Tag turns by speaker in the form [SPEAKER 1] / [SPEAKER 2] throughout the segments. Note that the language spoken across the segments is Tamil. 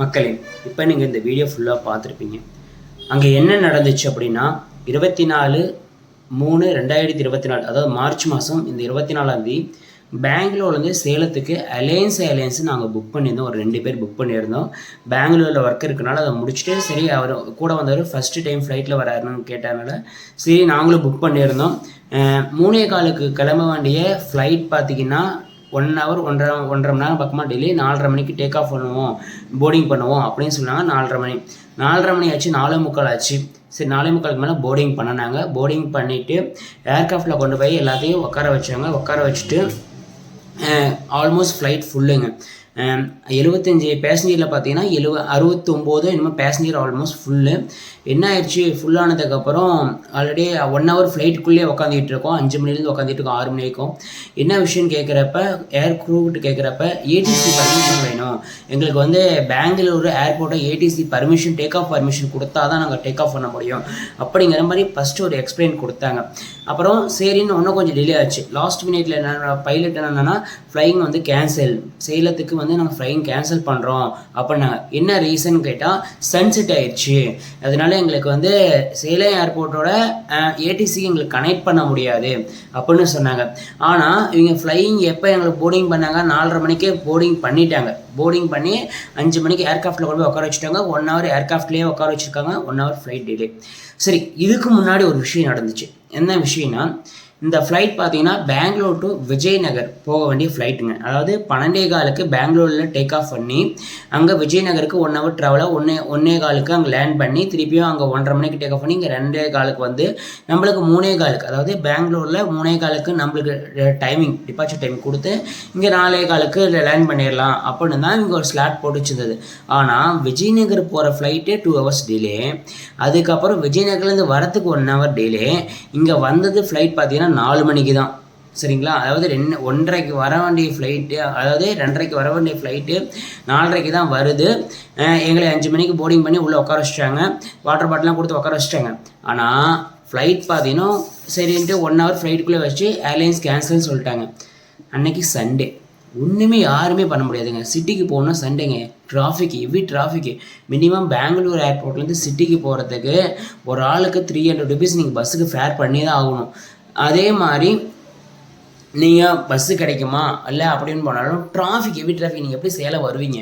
[SPEAKER 1] மக்களே இப்போ நீங்கள் இந்த வீடியோ ஃபுல்லாக பார்த்துருப்பீங்க. அங்கே என்ன நடந்துச்சு அப்படின்னா இருபத்தி நாலு மூணு ரெண்டாயிரத்தி இருபத்தி நாலு அதாவது மார்ச் மாதம் இந்த இருபத்தி நாலாந்தேதி பெங்களூர்லேருந்து சேலத்துக்கு அலையன்ஸ் அலையன்ஸ் நாங்கள் புக் பண்ணியிருந்தோம். ஒரு ரெண்டு பேர் புக் பண்ணியிருந்தோம். பெங்களூரில் ஒர்க் இருக்கனால அதை முடிச்சுட்டு சரி அவர் கூட வந்தவர் ஃபஸ்ட்டு டைம் ஃப்ளைட்டில் வராருன்னு கேட்டதுனால சரி நாங்களும் புக் பண்ணியிருந்தோம். மூணே காலுக்கு கிளம்ப வேண்டிய ஃப்ளைட் பார்த்தீங்கன்னா ஒன் ஹவர் ஒன்றரை ஒன்றரை மணி நேரம் பக்கமாக டெல்லி நாலரை மணிக்கு டேக் ஆஃப் பண்ணுவோம் போர்டிங் பண்ணுவோம் அப்படின்னு சொன்னாங்க நாலரை மணி. நாலரை மணி ஆச்சு நாலே முக்கால் ஆச்சு. சரி நாலே முக்காலுக்கு மேலே போர்டிங் பண்ணினாங்க. போர்டிங் பண்ணிவிட்டு ஏர்க்ராஃப்டில் கொண்டு போய் எல்லாத்தையும் உட்கார வச்சாங்க. உட்கார வச்சுட்டு ஆல்மோஸ்ட் ஃப்ளைட் ஃபுல்லுங்க Um, எழுபத்தஞ்சி பேசஞ்சரில் பார்த்தீங்கன்னா எழுவ அறுபத்தொம்போது என்னமோ பேசஞ்சர் ஆல்மோஸ்ட் ஃபுல்லு என்ன ஆயிடுச்சு? ஃபுல்லானதுக்கப்புறம் ஆல்ரெடி ஒன் ஹவர் ஃப்ளைட்டுக்குள்ளேயே உட்காந்துட்டு இருக்கோம். அஞ்சு மணிலேருந்து உட்காந்துட்டு இருக்கோம் ஆறு மணி வரைக்கும் என்ன விஷயம்னு கேட்குறப்ப ஏர் க்ரூவிட்டு கேட்குறப்ப ஏடிசி பர்மிஷன் வேணும். எங்களுக்கு வந்து Bangalore ஏர்போர்ட்டை ATC permission take off permission கொடுத்தா தான் நாங்கள் டேக் ஆஃப் பண்ண முடியும். அப்படிங்கிற மாதிரி ஃபஸ்ட்டு ஒரு எக்ஸ்பிளைன் கொடுத்தாங்க. அப்புறம் சரின்னு இன்னும் கொஞ்சம் டிலே ஆச்சு. லாஸ்ட் மினிட்ல என்ன பைலட் என்னன்னா ஃப்ளைங் வந்து கேன்சல் சேலத்துக்கு வந்து நாங்கள் ஃப்ளைங் கேன்சல் பண்ணுறோம் அப்படின்னாங்க என்ன ரீசன் கேட்டால் சன்செட் ஆயிடுச்சு அதனால எங்களுக்கு வந்து சேலம் ஏர்போர்ட்டோட ஏடிசி எங்களுக்கு கனெக்ட் பண்ண முடியாது அப்படின்னு சொன்னாங்க. ஆனால் இவங்க ஃப்ளையிங் எப்போ எங்களுக்கு போர்டிங் பண்ணாங்க? நாலரை மணிக்கே போர்டிங் பண்ணிட்டாங்க. போர்டிங் பண்ணி அஞ்சு மணிக்கு ஏர்க்ராஃப்ட்டில் கொண்டு போய் உட்கார வச்சுட்டாங்க. ஒன் ஹவர் ஏர்க்ராஃப்ட்லேயே உட்கார வச்சுருக்காங்க. ஒன் ஹவர் ஃப்ளைட் டிலே சரி இதுக்கு முன்னாடி ஒரு விஷயம் நடந்துச்சு. என்ன விஷயம்னா இந்த ஃப்ளைட் பார்த்தீங்கன்னா பெங்களூர் டு விஜயநகர் போக வேண்டிய ஃப்ளைட்டுங்க அதாவது பன்னெண்டே காலுக்கு பெங்களூரில் டேக் ஆஃப் பண்ணி அங்கே விஜயநகருக்கு ஒன் ஹவர் ட்ராவலாக ஒன்னே ஒன்னே காலுக்கு அங்கே லேண்ட் பண்ணி திருப்பியும் அங்கே ஒன்றரை மணிக்கு டேக் ஆஃப் பண்ணி இங்கே ரெண்டே காலுக்கு வந்து நம்மளுக்கு மூணே காலுக்கு அதாவது பெங்களூரில் மூணே காலுக்கு நம்மளுக்கு டைமிங் டிபார்ச்சர் டைம் கொடுத்து இங்கே நாலே காலுக்கு லேண்ட் பண்ணிடலாம் அப்படின்னு தான் இங்கே ஒரு ஸ்லாட் போட்டு வச்சிருந்தது. ஆனால் விஜயநகர் போகிற ஃப்ளைட்டே டூ ஹவர்ஸ் டிலே அதுக்கப்புறம் விஜயநகர்லேருந்து வரத்துக்கு ஒன் ஹவர் டிலே இங்கே வந்தது ஃப்ளைட் பார்த்தீங்கன்னா நாலு மணிக்கு தான் சரிங்களா? அதாவது ரெண்டு ஒன்றரைக்கு வர வேண்டிய ஃப்ளைட்டு அதாவது ரெண்டரைக்கு வர வேண்டிய ஃப்ளைட்டு நாலரைக்கு தான் வருது எங்களை அஞ்சு மணிக்கு போர்டிங் பண்ணி உள்ளே உட்கார வச்சிட்டாங்க. வாட்டர் பாட்டிலாம் கொடுத்து உட்கார வச்சிட்டாங்க. ஆனால் ஃப்ளைட் பார்த்தீங்கன்னா சரின்ட்டு ஒன் ஹவர் ஃப்ளைட்டுக்குள்ளே வச்சு ஏர்லைன்ஸ் கேன்சல்னு சொல்லிட்டாங்க. அன்னைக்கு சண்டே ஒன்றுமே யாருமே பண்ண முடியாதுங்க. சிட்டிக்கு போகணும் சண்டேங்க டிராஃபிக் எவ்வி டிராஃபிக்கு மினிமம் பெங்களூர் ஏர்போர்ட்லேருந்து சிட்டிக்கு போகிறதுக்கு ஒரு ஆளுக்கு த்ரீ ஹண்ட்ரட் ருபீஸ் நீங்கள் பஸ்ஸுக்கு ஃபேர் பண்ணி தான் ஆகணும். அதே மாதிரி நீங்கள் பஸ்ஸு கிடைக்குமா? இல்லை அப்படின்னு போனாலும் டிராஃபிக் ஹெவி டிராஃபிக் நீங்கள் எப்படி சேலம் வருவீங்க?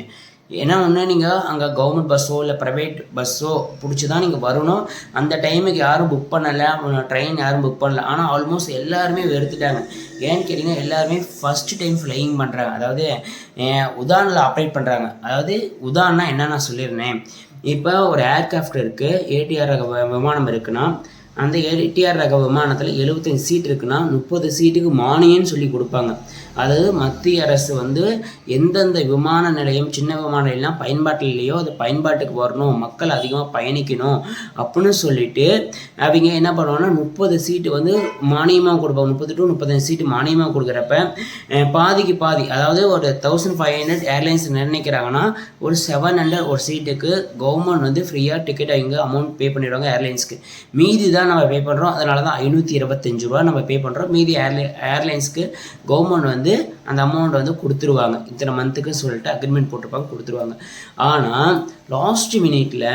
[SPEAKER 1] ஏன்னா ஒன்று நீங்கள் அங்கே கவர்மெண்ட் பஸ்ஸோ இல்லை ப்ரைவேட் பஸ்ஸோ பிடிச்சி தான் நீங்கள் வரணும். அந்த டைமுக்கு யாரும் புக் பண்ணலை ட்ரெயின் யாரும் புக் பண்ணல. ஆனால் ஆல்மோஸ்ட் எல்லாருமே வெறுத்துட்டாங்க. ஏன்னு கேட்டிங்கன்னா எல்லாருமே ஃபஸ்ட்டு டைம் ஃப்ளையிங் பண்ணுறாங்க அதாவது உதானில் ஆப்ரேட் பண்ணுறாங்க அதாவது உதான்னா என்ன நான் சொல்லியிருந்தேன் இப்போ ஒரு ஏர்கிராஃப்ட் இருக்குது ஏடிஆர் விமானம் இருக்குன்னா அந்த ஏடிஆர் ரக விமானத்தில் எழுபத்தஞ்சு சீட் இருக்குன்னா முப்பது சீட்டுக்கு மானியம்னு சொல்லி கொடுப்பாங்க. அதாவது மத்திய அரசு வந்து எந்தெந்த விமான நிலையம் சின்ன விமான நிலையம் பயன்பாட்டில் இல்லையோ அது பயன்பாட்டுக்கு வரணும் மக்கள் அதிகமாக பயணிக்கணும் அப்படின்னு சொல்லிட்டு அவங்க என்ன பண்ணுவாங்கன்னா முப்பது சீட்டு வந்து மானியமாக கொடுப்பாங்க. முப்பது டு முப்பத்தஞ்சு சீட்டு மானியமாக கொடுக்குறப்ப பாதிக்கு பாதி அதாவது ஒரு தௌசண்ட் ஃபைவ் ஹண்ட்ரட் ஏர்லைன்ஸ் நிர்ணயிக்கிறாங்கன்னா ஒரு செவன் ஹண்ட்ரட் ஒரு சீட்டுக்கு கவர்மெண்ட் வந்து ஃப்ரீயாக டிக்கெட் அவங்க அமௌண்ட் பே பண்ணிடுவாங்க ஏர்லைன்ஸ்க்கு மீதி தான் நம்ம பே பண்ணுறோம் அதனால தான் ஐநூற்றி இருபத்தஞ்சு ரூபா நம்ம பே பண்ணுறோம் மீதி ஏர்லை ஏர்லைன்ஸ்க்கு கவர்மெண்ட் வந்து வந்து அந்த அமௌண்ட் வந்து கொடுத்துருவாங்க. இத்தனை மந்த்துக்கு சொல்லிட்டு அக்ரிமெண்ட் போட்டிருப்பாங்க கொடுத்துருவாங்க. ஆனால் லாஸ்ட் மினிட்ல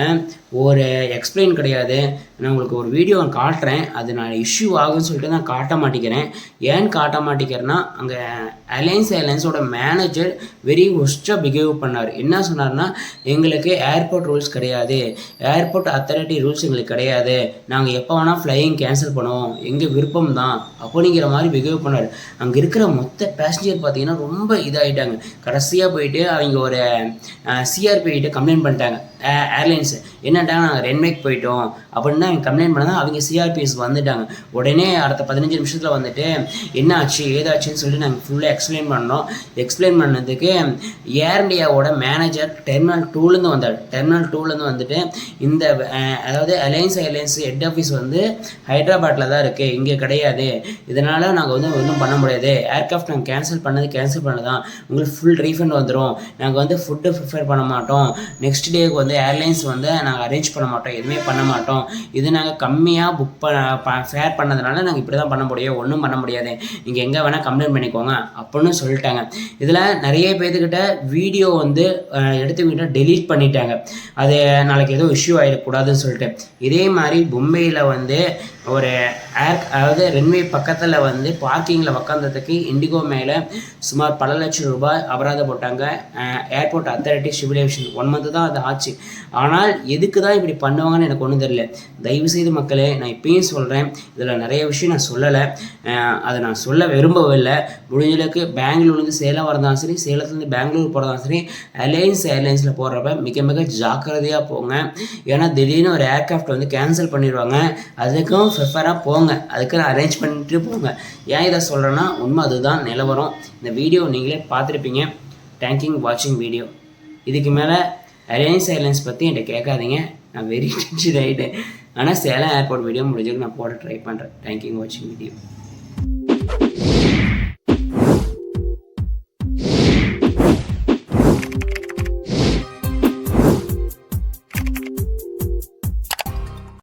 [SPEAKER 1] ஒரு எக்ஸ்பிளைன் கிடையாது. நான் உங்களுக்கு ஒரு வீடியோ காட்டுறேன். அது நான் இஷ்யூ ஆகும்னு சொல்லிட்டு நான் காட்ட மாட்டேங்கிறேன். ஏன் காட்ட மாட்டேங்கிறேன்னா அங்கே அலையன்ஸ் ஏர்லைன்ஸோட மேனேஜர் வெரி ஒஸ்ட்டாக பிஹேவ் பண்ணார். என்ன சொன்னார்னா எங்களுக்கு ஏர்போர்ட் ரூல்ஸ் கிடையாது. ஏர்போர்ட் அத்தாரிட்டி ரூல்ஸ் எங்களுக்கு கிடையாது. நாங்கள் எப்போ வேணால் ஃப்ளையிங் கேன்சல் பண்ணுவோம். எங்கள் விருப்பம் தான். அப்படிங்கிற மாதிரி பிஹேவ் பண்ணார். அங்கே இருக்கிற மொத்த பேசஞ்சர் பார்த்தீங்கன்னா ரொம்ப இதாகிட்டாங்க கடைசியாக போயிட்டு அவங்க ஒரு சிஆர்பி கம்ப்ளைண்ட் பண்ணிட்டாங்க. ஏர்லைன்ஸ் என்ன என்னட்டாங்க நாங்கள் ரென்மேக் போயிட்டோம் அப்படின்னு தான் கம்ப்ளைண்ட் பண்ணால் அவங்க சிஆர்பிஎஸ் வந்துட்டாங்க. உடனே அடுத்த பதினஞ்சு நிமிஷத்தில் வந்துட்டு என்ன ஆச்சு ஏதாச்சுன்னு சொல்லிட்டு நாங்கள் ஃபுல்லாக எக்ஸ்பிளைன் பண்ணோம். எக்ஸ்பிளைன் பண்ணதுக்கு ஏர் இந்தியாவோட மேனேஜர் டெர்மினல் டூலேருந்து வந்தார். டெர்மினல் டூலேருந்து வந்துட்டு இந்த அதாவது அலையன்ஸ் ஏர்லைன்ஸ் ஹெட் ஆஃபீஸ் வந்து ஹைதராபாத்தில் தான் இருக்குது இங்கே கிடையாது. இதனால் நாங்கள் வந்து ஒன்றும் பண்ண முடியாது. ஏர்க்ராஃப்ட் நாங்கள் கேன்சல் பண்ணது கேன்சல் பண்ணதான். உங்களுக்கு ஃபுல் ரீஃபண்ட் வந்துடும் நாங்கள் வந்து ஃபுட்டு ப்ரிஃபேர் பண்ண மாட்டோம். நெக்ஸ்ட் டேக்கு வந்து ஏர்லைன்ஸ் வந்து நாங்கள் அரேஞ்ச் பண்ண மாட்டோம் எதுவுமே பண்ண மாட்டோம். இது நாங்கள் கம்மியாக புக் ப ஃபேர் பண்ணதுனால நாங்கள் இப்படி தான் பண்ண முடியும் ஒன்றும் பண்ண முடியாது. நீங்கள் எங்கே வேணால் கம்ப்ளைண்ட் பண்ணிக்கோங்க அப்படின்னு சொல்லிட்டாங்க. இதில் நிறைய பேர்த்துக்கிட்ட வீடியோ வந்து அஹ், எடுத்துக்கிட்ட டெலீட் பண்ணிட்டாங்க. அது நாளைக்கு எதுவும் இஷ்யூ ஆகிடக்கூடாதுன்னு சொல்லிட்டு. இதே மாதிரி மும்பையில் வந்து ஒரு ஏர் அதாவது ரன்வே பக்கத்தில் வந்து பார்க்கிங்கில் உக்காந்ததுக்கு இண்டிகோ மேலே சுமார் பல லட்சம் ரூபாய் அபராதம் போட்டாங்க. ஏர்போர்ட் அத்தாரிட்டி சிவிலேஷன் ஒன் மந்த்து தான் அது ஆச்சு. ஆனால் எதுக்கு தான் இப்படி பண்ணுவாங்கன்னு எனக்கு ஒன்றும் தெரியல. தயவுசெய்து மக்களே நான் இப்பயும் சொல்கிறேன் இதில் நிறைய விஷயம் நான் சொல்லலை. அதை நான் சொல்ல விரும்பவில்லை. முடிஞ்சளவுக்கு பெங்களூர்லேருந்து சேலம் வரதாலும் சரி சேலத்துலேருந்து பெங்களூர் போகிறதாலும் சரி அலையன்ஸ் ஏர்லைன்ஸில் போடுறப்ப மிக மிக ஜாக்கிரதையாக போங்க. ஏன்னா திடீர்னு ஒரு ஏர்க்ராஃப்ட் வந்து கேன்சல் பண்ணிடுவாங்க. அதுக்கும் ப்ரிஃபராக போங்க. அதுக்கு அரேஞ்ச் பண்ணிட்டு போங்க. ஏன் இதை சொல்கிறேன்னா உண்மை அதுதான். நிலவரம். இந்த வீடியோ நீங்களே பார்த்துருப்பீங்க. தேங்க்யூ வாட்சிங் வீடியோ இதுக்கு மேலே அரேஞ்ச் சைலன்ஸ் பற்றி என்கிட்ட கேட்காதீங்க. நான் வெரி டென்ஷன் ஆகிட்டேன் ஆனால் சேலம் ஏர்போர்ட் வீடியோ முடிஞ்சதுக்கு நான் போட ட்ரை பண்ணுறேன் தேங்க்யூ வாட்சிங் வீடியோ